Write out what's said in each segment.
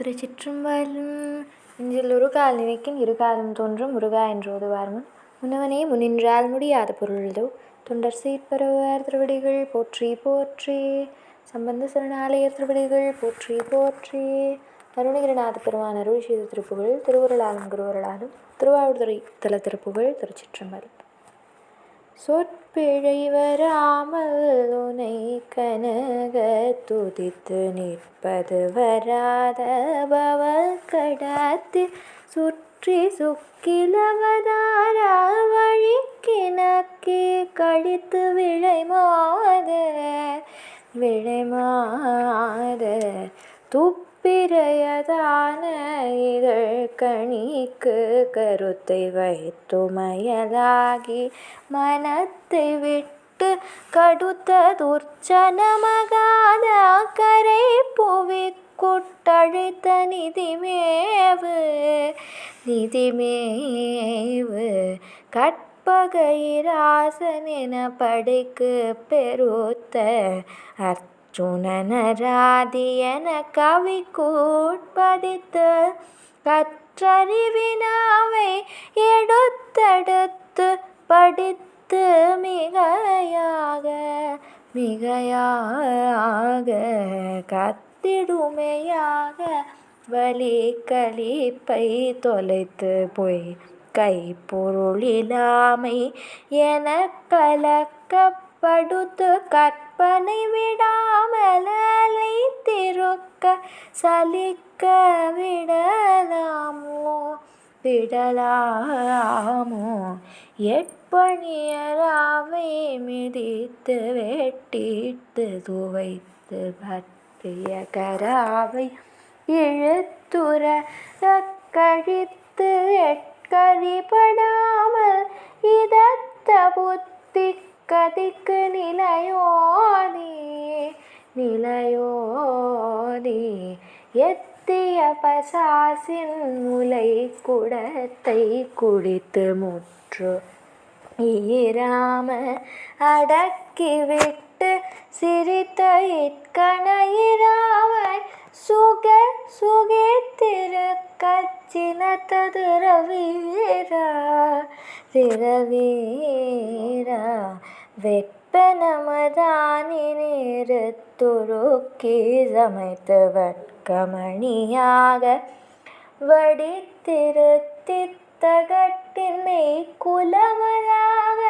திருச்சிற்றம்பலம் இஞ்சில் ஒரு கால் நினைக்கின் இருகாலும் தோன்றும் முருகா என்று உதுவார்முன் முன்னவனே முன்னின்றால் முடியாத பொருள்தோ தொண்டர் சீர்பரவார் திருவடிகள் போற்றி போற்றி. சம்பந்த சரணாலயர் திருவடிகள் போற்றி போற்றி. அருணகிரிநாத பெருமான் அருள் செய்த திருப்புகள் திருவுருளாலும் குருவருளாலும். திருவாவூர்துறை தல திருப்புகள் திருச்சிற்றம்பலம். சொற்பிழை வராமல் உனை கனக துதித்து நிற்பது வராத பவ கடத்து சுற்றி வழி வழிக்கிணக்கி கழித்து விழைமாத விழைமாத துப்பிரையதான இதழ் கணிக்கு கருத்தை வைத்துமயலாகி மனத்தை விட்டு கடுத்த துர்ச்சனமகாத கரை புவி குட்டழித்த நிதிமேவு. நிதிமேவு கற்பகைராசனென படைக்கு பெருத்த அர்த்த அர்ஜுனனராதியன கவி கூட்பதித்து கற்றறிவினாவை எடுத்தெடுத்து படித்து மிகையாக மிகையாக கத்திடுமையாக வலி கழிப்பை தொலைத்து போய். கைப்பொருளிலாமை என படுத்து கற்பனை விடாமல் திருக்க சலிக்க விடலாமோ? விடலாமோ? எட்பணியராவை மிதித்து வெட்டிட்டு துவைத்து பற்றிய கராவை இழுத்துற கழித்து எட்கரிபடாமல் இதத்த புத்தி കതിക്ക് നിലയോ നീ എത്തിയ പശാസിൻ മുലൈ കുടത്തൈ കുടിത്ത് മുറ്റു. ഈ രാമ അടക്കി വിട്ട് സിരിത്തയിക്കണയിരാവൻ സുഖ സുഖത്തിരുക്കച്ചിനത്തത് രവീര തിരവീര நேரத்துருக்கி சமைத்து வட்கமணியாக வடித்திருத்தி தகட்டினை குலமலாக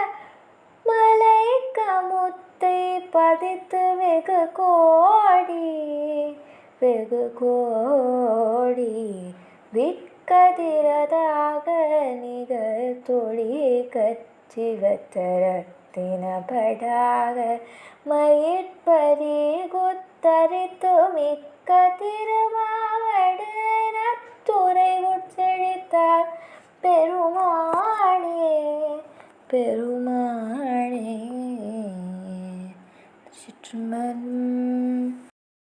மலை கமுத்தை பதித்து வெகு கோடி வெகு கோடி விற்கதிரதாக நிகழ் தொழி தினபடாக மயிற்பறி குத்தரித்து மிக்க திருமாவடு நத்துறை உட்செழித்தார். பெருமாளே பெருமாளே சிற்றம்பலம்